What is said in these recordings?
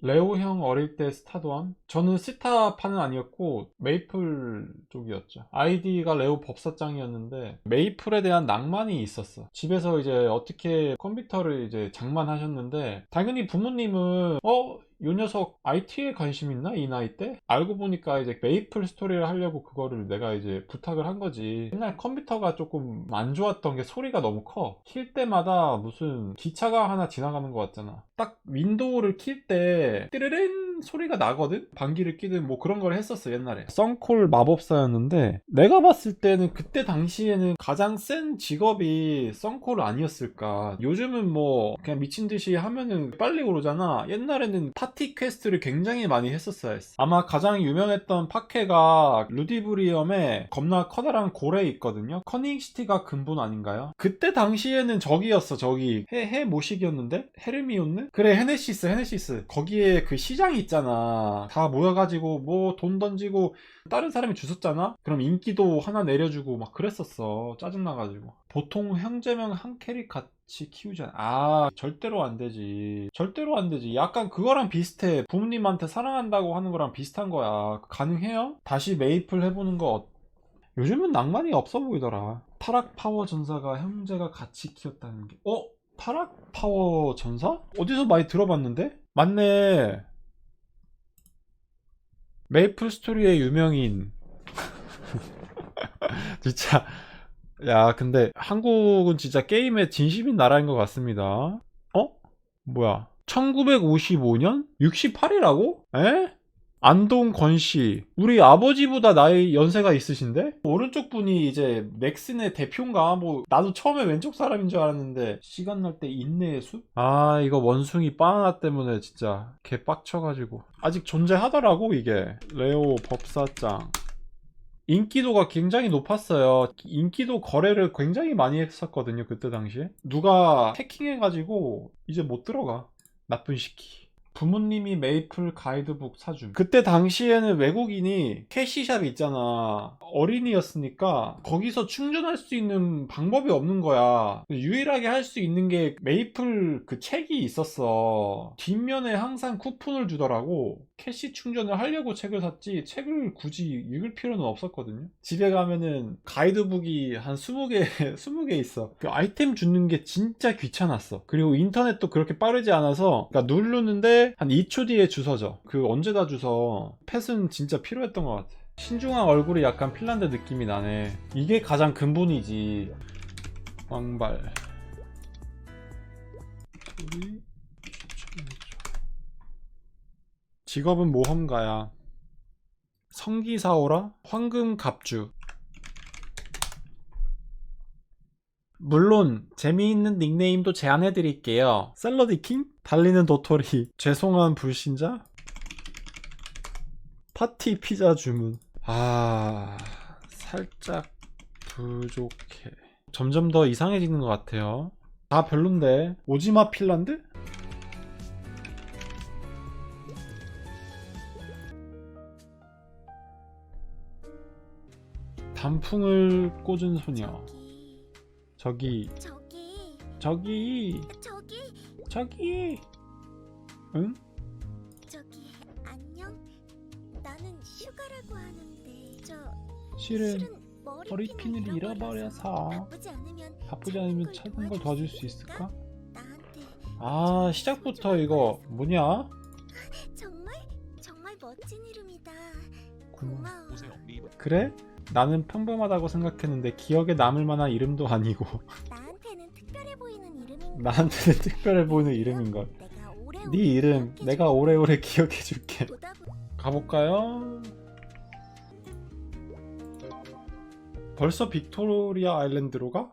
레오 형 어릴 때 스타도함? 저는 스타파는 아니었고 메이플 쪽이었죠. 아이디가 레오 법사장이었는데 메이플에 대한 낭만이 있었어. 집에서 이제 어떻게 컴퓨터를 이제 장만하셨는데 당연히 부모님은 어? 요 녀석 IT에 관심 있나? 이 나이 때? 알고 보니까 이제 메이플 스토리를 하려고 그거를 내가 이제 부탁을 한 거지. 옛날 컴퓨터가 조금 안 좋았던 게 소리가 너무 커. 킬 때마다 무슨 기차가 하나 지나가는 것 같잖아. 딱 윈도우를 킬 때 띠르른 소리가 나거든? 방귀를 끼든 뭐 그런 걸 했었어 옛날에. 썬콜 마법사였는데 내가 봤을 때는 그때 당시에는 가장 센 직업이 썬콜 아니었을까. 요즘은 뭐 그냥 미친 듯이 하면은 빨리 오르잖아. 옛날에는 파티 퀘스트를 굉장히 많이 했었어야 했어. 아마 가장 유명했던 파케가 루디브리엄에 겁나 커다란 고래 있거든요. 커닝시티가 근본 아닌가요? 그때 당시에는 적이었어, 적이. 해, 해 모식이었는데? 헤르미온느? 그래, 헤네시스, 헤네시스. 거기에 그 시장이 있잖아. 다 모여가지고 뭐 돈 던지고 다른 사람이 주웠잖아? 그럼 인기도 하나 내려주고 막 그랬었어. 짜증나가지고. 보통 형제명 한 캐릭 같이 키우잖아. 아, 절대로 안 되지. 절대로 안 되지. 약간 그거랑 비슷해. 부모님한테 사랑한다고 하는 거랑 비슷한 거야. 가능해요? 다시 메이플 해보는 거 어- 요즘은 낭만이 없어 보이더라. 타락 파워 전사가 형제가 같이 키웠다는 게. 어? 타락 파워 전사? 어디서 많이 들어봤는데? 맞네. 메이플 스토리의 유명인. 진짜. 야, 근데 한국은 진짜 게임의 진심인 나라인 것 같습니다. 어? 뭐야? 1955년? 68이라고? 에? 안동 권 씨. 우리 아버지보다 나이 연세가 있으신데? 오른쪽 분이 이제 넥슨의 대표인가? 뭐, 나도 처음에 왼쪽 사람인 줄 알았는데, 시간 날 때 인내의 숲? 아, 이거 원숭이 바나나 때문에 진짜 개 빡쳐가지고. 아직 존재하더라고, 이게. 레오 법사장. 인기도가 굉장히 높았어요. 인기도 거래를 굉장히 많이 했었거든요, 그때 당시에. 누가 해킹해가지고 이제 못 들어가. 나쁜 시키. 부모님이 메이플 가이드북 사줌. 그때 당시에는 외국인이 캐시샵 있잖아. 어린이였으니까 거기서 충전할 수 있는 방법이 없는 거야. 유일하게 할 수 있는 게 메이플 그 책이 있었어. 뒷면에 항상 쿠폰을 주더라고. 캐시 충전을 하려고 책을 샀지 책을 굳이 읽을 필요는 없었거든요. 집에 가면은 가이드북이 한 20개, 20개 있어. 그 아이템 주는 게 진짜 귀찮았어. 그리고 인터넷도 그렇게 빠르지 않아서 그러니까 누르는데 한 2초 뒤에 주서져. 그 언제 다 주서. 펫은 진짜 필요했던 것 같아. 신중한 얼굴이 약간 핀란드 느낌이 나네. 이게 가장 근본이지. 왕발. 소리 직업은 모험가야. 성기사오라? 황금갑주. 물론 재미있는 닉네임도 제안해드릴게요. 샐러디킹? 달리는 도토리. 죄송한 불신자? 파티 피자 주문. 아, 살짝 부족해. 점점 더 이상해지는 것 같아요. 다 별론데. 오지마 핀란드? 단풍을 꽂은 소녀. 저기, 저기 저기, 저기 저기. 응? 저기 안녕 나는 슈가라고 하는데 저 실은 실은 머리핀을 잃어버려서 바쁘지 않으면 바쁘지 않으면 찾는 걸 도와줄 수 있을까? 나한테 아, 시작부터 이거 뭐냐? 정말 정말 멋진 이름이다 고마워. 고마워 그래? 나는 평범하다고 생각했는데 기억에 남을 만한 이름도 아니고 나한테는 특별해 보이는 이름인 나한테는 특별해 보이는 이름인걸. 내가 오래 네 이름 내가 오래오래 기억해줄게. 보다. 가볼까요? 벌써 빅토리아 아일랜드로 가?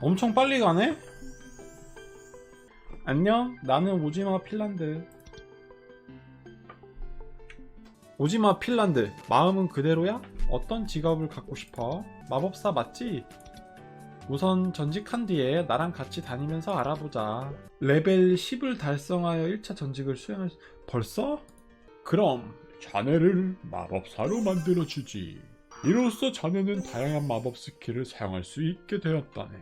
엄청 빨리 가네? 안녕, 나는 오지마 핀란드. 오지마 핀란드, 마음은 그대로야? 어떤 직업을 갖고 싶어? 마법사 맞지? 우선 전직한 뒤에 나랑 같이 다니면서 알아보자. 레벨 10을 달성하여 1차 전직을 수행할 수... 벌써? 그럼 자네를 마법사로 만들어주지. 이로써 자네는 다양한 마법 스킬을 사용할 수 있게 되었다네.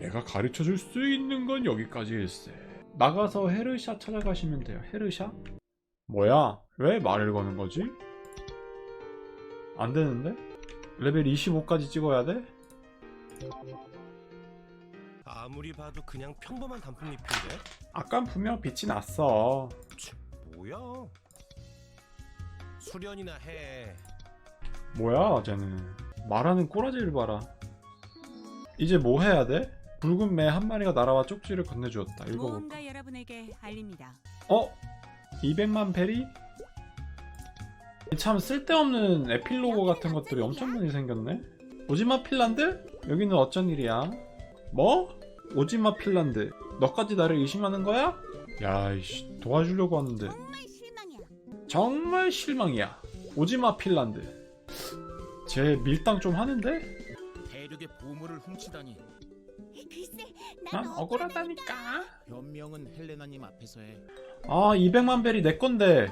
내가 가르쳐줄 수 있는 건 여기까지일세. 나가서 헤르샤 찾아가시면 돼요. 헤르샤? 뭐야? 왜 말을 거는 거지? 안 되는데? 레벨 25까지 찍어야 돼? 아무리 봐도 그냥 평범한 단풍잎인데 아깐 분명 빛이 났어. 뭐야? 수련이나 해. 뭐야, 쟤는. 말하는 꼬라지를 봐라. 이제 뭐 해야 돼? 붉은 매 한 마리가 날아와 쪽지를 건네주었다. 읽어볼까? 여러분에게 알립니다. 어? 200만 페리? 참 쓸데없는 에필로그 같은 것들이 엄청 많이 생겼네. 오지마 핀란드? 여기는 어쩐 일이야? 뭐? 오지마 핀란드. 너까지 나를 의심하는 거야? 야, 이씨, 도와주려고 하는데 정말 실망이야. 정말 실망이야. 오지마 핀란드. 쟤 밀당 좀 하는데? 대륙의 보물을 훔치다니 글쎄, 난 억울하다니까. 변명은 헬레나님 앞에서 해 아, 200만 벨이 내 건데.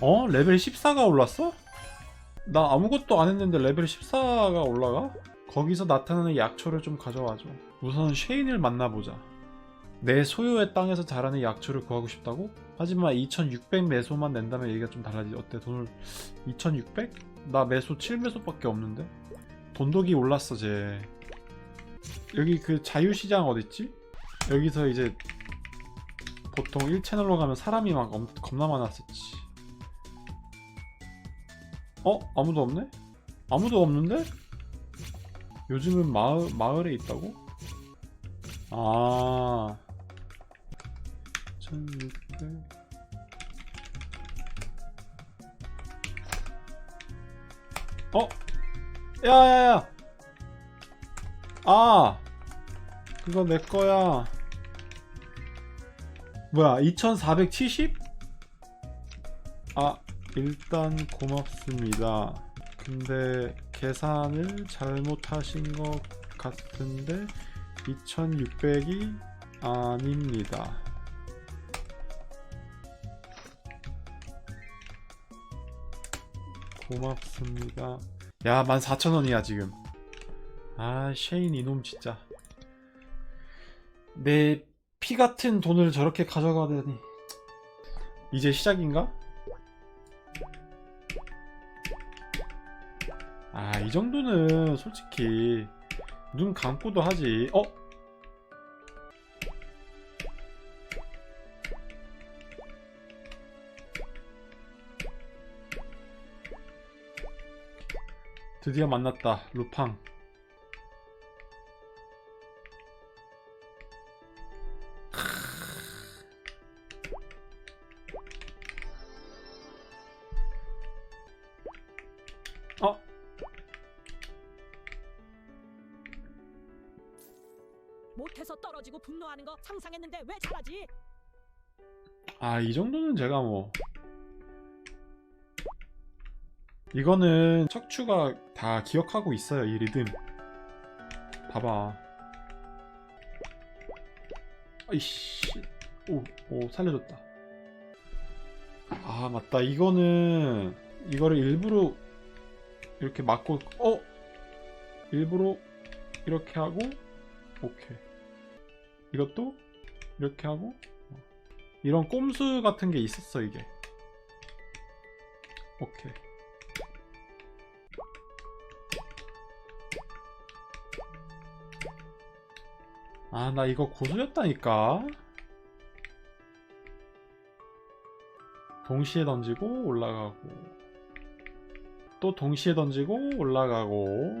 어? 레벨 14가 올랐어? 나 아무것도 안 했는데 레벨 14가 올라가? 거기서 나타나는 약초를 좀 가져와줘. 우선 쉐인을 만나보자. 내 소유의 땅에서 자라는 약초를 구하고 싶다고? 하지만 2600 매소만 낸다면 얘기가 좀 달라지지. 어때? 돈을 2600? 나 매소 7매소밖에 없는데? 돈독이 올랐어, 쟤. 여기 그 자유시장 어딨지? 여기서 이제 보통 1채널로 가면 사람이 막 엄- 겁나 많았었지. 어? 아무도 없네? 아무도 없는데? 요즘은 마을, 마을에 있다고? 아. 1600. 어? 야야야! 아! 그거 내 거야. 뭐야, 2470? 아, 일단 고맙습니다. 근데 계산을 잘못하신 것 같은데 2600이 아닙니다. 고맙습니다. 야, 14,000원이야, 지금. 아, 쉐인 이놈 진짜. 내 피 같은 돈을 저렇게 가져가다니. 이제 시작인가? 아, 이 정도는 솔직히 눈 감고도 하지. 어? 드디어 만났다. 루팡. 떨어지고 분노하는 거 상상했는데 왜 잘하지? 아, 이 정도는 제가 뭐. 이거는 척추가 다 기억하고 있어요, 이 리듬. 봐봐. 아이씨. 오, 오, 살려줬다. 아, 맞다. 이거는, 이거를 일부러 이렇게 막고, 어? 일부러 이렇게 하고, 오케이. 이것도 이렇게 하고, 이런 꼼수 같은 게 있었어 이게. 오케이. 아 나 이거 고수였다니까. 동시에 던지고 올라가고. 또 동시에 던지고 올라가고.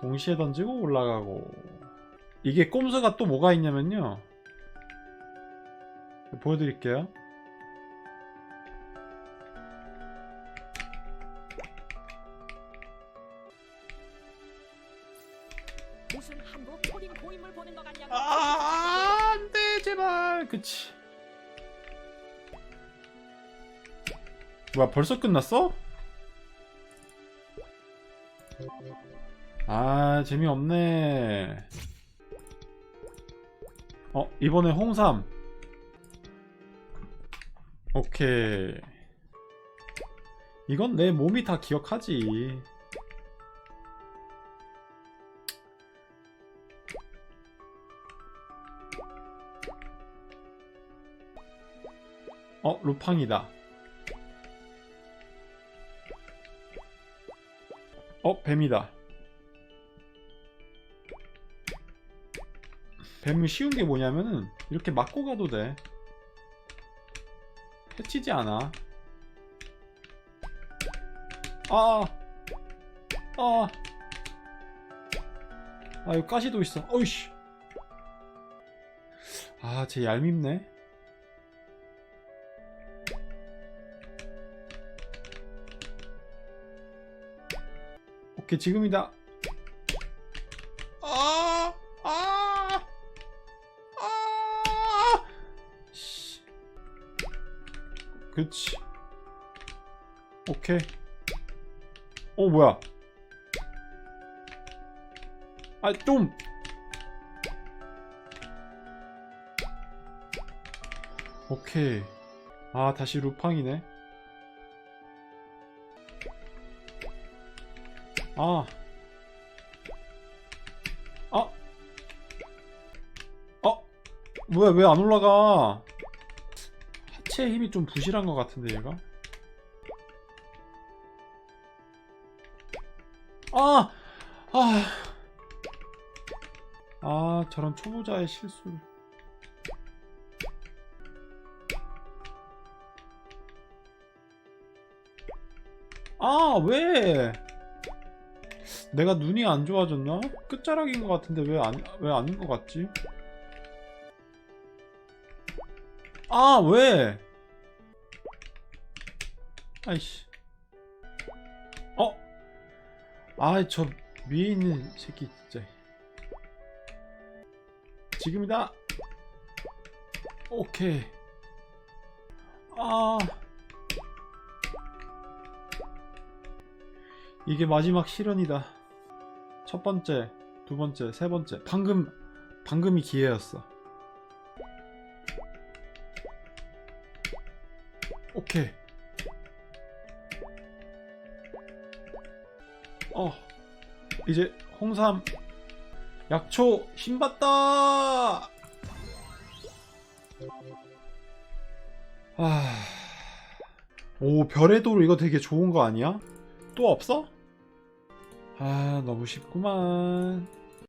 동시에 던지고 올라가고 이게 꼼수가 또 뭐가 있냐면요 보여드릴게요. 아, 안 돼, 제발. 그치. 뭐야, 벌써 끝났어? 아, 재미없네. 어 이번에 홍삼. 오케이. 이건 내 몸이 다 기억하지. 어 루팡이다. 어 뱀이다. 뱀은 쉬운 게 뭐냐면은 이렇게 맞고 가도 돼. 해치지 않아. 아, 아, 아, 여기 가시도 있어. 어이씨. 아, 쟤 얄밉네. 오케이, 지금이다. 그렇지. 오케이. 어, 뭐야? 아, 좀. 오케이. 아, 다시 루팡이네. 아. 아. 어? 뭐야, 왜 안 올라가? 하체의 힘이 좀 부실한 것 같은데, 얘가? 아! 아. 아, 저런 초보자의 실수를. 아, 왜? 내가 눈이 안 좋아졌나? 끝자락인 것 같은데 왜 안, 왜 아닌 것 같지? 아, 왜? 아이씨. 어? 아, 저 위에 있는 새끼 진짜. 지금이다. 오케이. 아. 이게 마지막 실현이다. 첫 번째, 두 번째, 세 번째. 방금, 방금이 기회였어. 오케이. 어. 이제 홍삼 약초 힘받다. 아. 오, 별의 도로 이거 되게 좋은 거 아니야? 또 없어? 아, 너무 쉽구만.